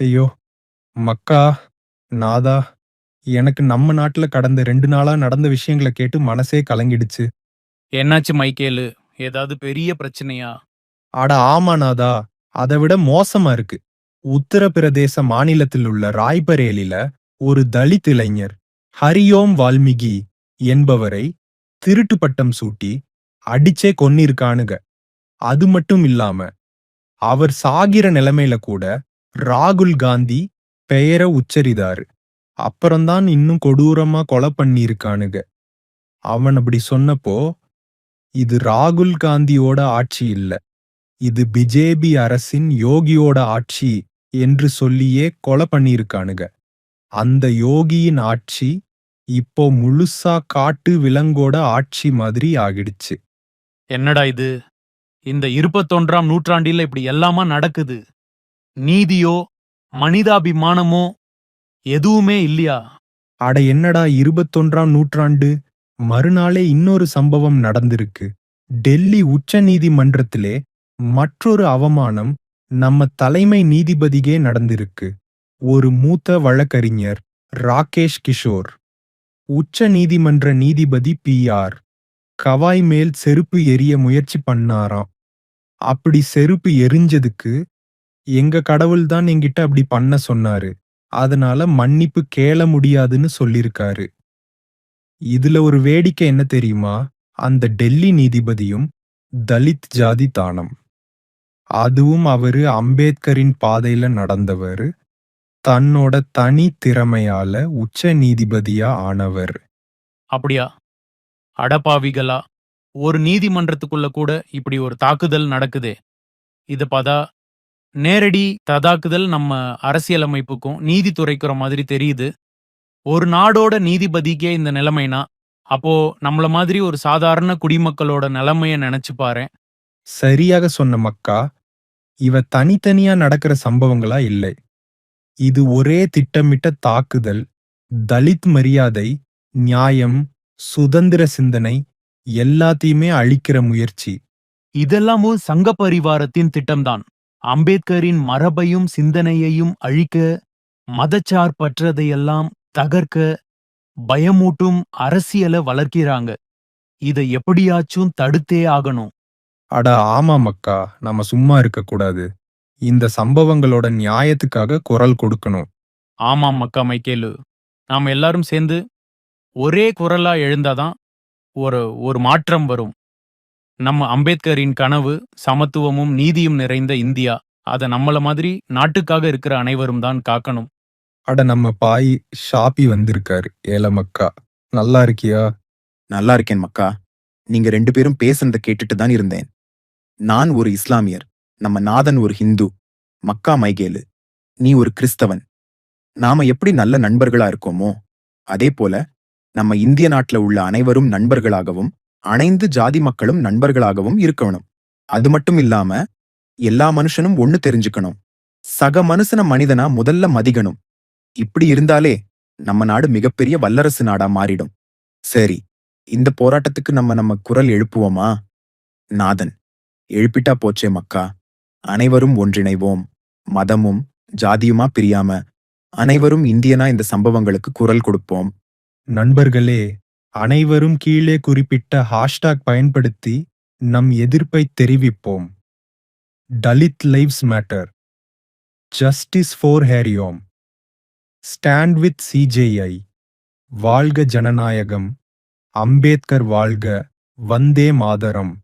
ஐயோ! மக்கா, நாதா, எனக்கு நம்ம நாட்டுல கடந்த 2 நாளா நடந்த விஷயங்கள கேட்டு மனசே கலங்கிடுச்சு. என்னாச்சு மைக்கேலு ஏதாவது பெரிய பிரச்சனையா அட ஆமா நாதா, அத விட மோசமா இருக்கு. உத்தரப்பிரதேச மாநிலத்தில் உள்ள ராய்பரேலில ஒரு தலித் இளைஞர் ஹரியோம் வால்மீகி என்பவரை திருட்டு பட்டம் சூட்டி அடிச்சே கொன்னிருக்கானுங்க. அது மட்டும் இல்லாம அவர் சாகிற நிலைமையில கூட ராகுல் காந்தி பெயர உச்சரிதாரு. அப்புறம்தான் இன்னும் கொடூரமா கொலை பண்ணியிருக்கானுங்க. அவன் அப்படி சொன்னப்போ இது ராகுல் காந்தியோட ஆட்சி இல்ல. இது பிஜேபி அரசின் யோகியோட ஆட்சி என்று சொல்லியே கொலை பண்ணியிருக்கானுங்க. அந்த யோகியின் ஆட்சி இப்போ முழுசா காட்டு விலங்கோட ஆட்சி மாதிரி ஆகிடுச்சு. என்னடா இது இந்த இருபத்தொன்றாம் நூற்றாண்டில இப்படி எல்லாமா நடக்குது நீதியோ மனிதாபிமானமோ எதுவுமே இல்லையா அட என்னடா இருபத்தொன்றாம் நூற்றாண்டு மறுநாளே இன்னொரு சம்பவம் நடந்திருக்கு. டெல்லி உச்ச நீதிமன்றத்திலே மற்றொரு அவமானம் நம்ம தலைமை நீதிபதிக்கே நடந்திருக்கு. ஒரு மூத்த வழக்கறிஞர் ராகேஷ் கிஷோர் உச்ச நீதிமன்ற நீதிபதி பி ஆர் கவாய் மேல் செருப்பு எரிய முயற்சி பண்ணாராம். அப்படி செருப்பு எரிஞ்சதுக்கு எங்க கடவுள் தான் என்கிட்ட அப்படி பண்ண சொன்னாரு. அதனால மன்னிப்பு கேள முடியாதுன்னு சொல்லியிருக்காரு இதுல ஒரு வேடிக்கை என்ன தெரியுமா? அந்த டெல்லி நீதிபதியும் தலித் ஜாதி தானம். அதுவும் அவரு அம்பேத்கரின் பாதையில நடந்தவர் தன்னோட தனி திறமையால உச்ச நீதிபதியா ஆனவர். அப்படியா அடப்பாவிகளா ஒரு நீதிமன்றத்துக்குள்ள கூட இப்படி ஒரு தாக்குதல் நடக்குதே இத பார்த்தா நேரடி ததாக்குதல் நம்ம அரசியலமைப்புக்கும் நீதித்துறைக்கும் மாதிரி தெரியுது ஒரு நாடோட நீதிபதிக்கே இந்த நிலைமைனா அப்போ நம்மள மாதிரி ஒரு சாதாரண குடிமக்களோட நிலைமைய நினைச்சு பாரேன் சரியாக சொன்ன மக்கா. இவ தனித்தனியா நடக்கிற சம்பவங்களா இல்லை. இது ஒரே திட்டமிட்ட தாக்குதல். தலித் மரியாதை, நியாயம், சுதந்திர சிந்தனை எல்லாத்தையுமே அழிக்கிற முயற்சி. இதெல்லாமும் சங்க பரிவாரத்தின் திட்டம்தான் அம்பேத்கரின் மரபையும் சிந்தனையையும் அழிக்க மதச்சார்பற்றதையெல்லாம் தகர்க்க பயமூட்டும் அரசியல வளர்க்கிறாங்க. இதை எப்படியாச்சும் தடுத்தே ஆகணும். அட ஆமா மக்கா, நாம சும்மா இருக்க கூடாது. இந்த சம்பவங்களோட நியாயத்துக்காக குரல் கொடுக்கணும். ஆமாம் மக்கா மைக்கேலு. நாம் எல்லாரும் சேர்ந்து ஒரே குரலா எழுந்தாதான் ஒரு ஒரு மாற்றம் வரும். நம்ம அம்பேத்கரின் கனவு சமத்துவமும் நீதியும் நிறைந்த இந்தியா. அத நம்மள மாதிரி நாட்டுக்காக இருக்கிற அனைவரும் தான் காக்கணும். அட நம்ம பாய் ஷாப்பி வந்திருக்காரு. ஏல மக்கா, நல்லா இருக்கியா? நல்லா இருக்கேன் மக்கா. நீங்க ரெண்டு பேரும் பேசுனத கேட்டுட்டு தான் இருந்தேன். நான் ஒரு இஸ்லாமியர் நம்ம நாதன் ஒரு ஹிந்து மக்கா மைகேலு. நீ ஒரு கிறிஸ்தவன். நாம எப்படி நல்ல நண்பர்களா இருக்கோமோ அதே போல நம்ம இந்திய நாட்டுல உள்ள அனைவரும் நண்பர்களாகவும் அனைந்து ஜாதி மக்களும் நண்பர்களாகவும் இருக்கணும். அது மட்டும் இல்லாம எல்லா மனுஷனும் ஒண்ணு தெரிஞ்சுக்கணும். சக மனுஷன மனிதனா முதல்ல மதிக்கணும் இப்படி இருந்தாலே நம்ம நாடு மிகப்பெரிய வல்லரசு நாடா மாறிடும். சரி இந்த போராட்டத்துக்கு நம்ம நம்ம குரல் எழுப்புவோமா? நாதன் எழுப்பிட்டா போச்சே மக்கா. அனைவரும் ஒன்றிணைவோம். மதமும் ஜாதியுமா பிரியாம அனைவரும் இந்தியனா இந்த சம்பவங்களுக்கு குரல் கொடுப்போம். நண்பர்களே, அனைவரும் கீழே குறிப்பிட்ட ஹாஷ்டாக் பயன்படுத்தி நம் எதிர்ப்பை தெரிவிப்போம். Dalit lives matter. Justice for Hariom. Stand with CJI. வாழ்க ஜனநாயகம். அம்பேத்கர் வாழ்க. வந்தே மாதரம்.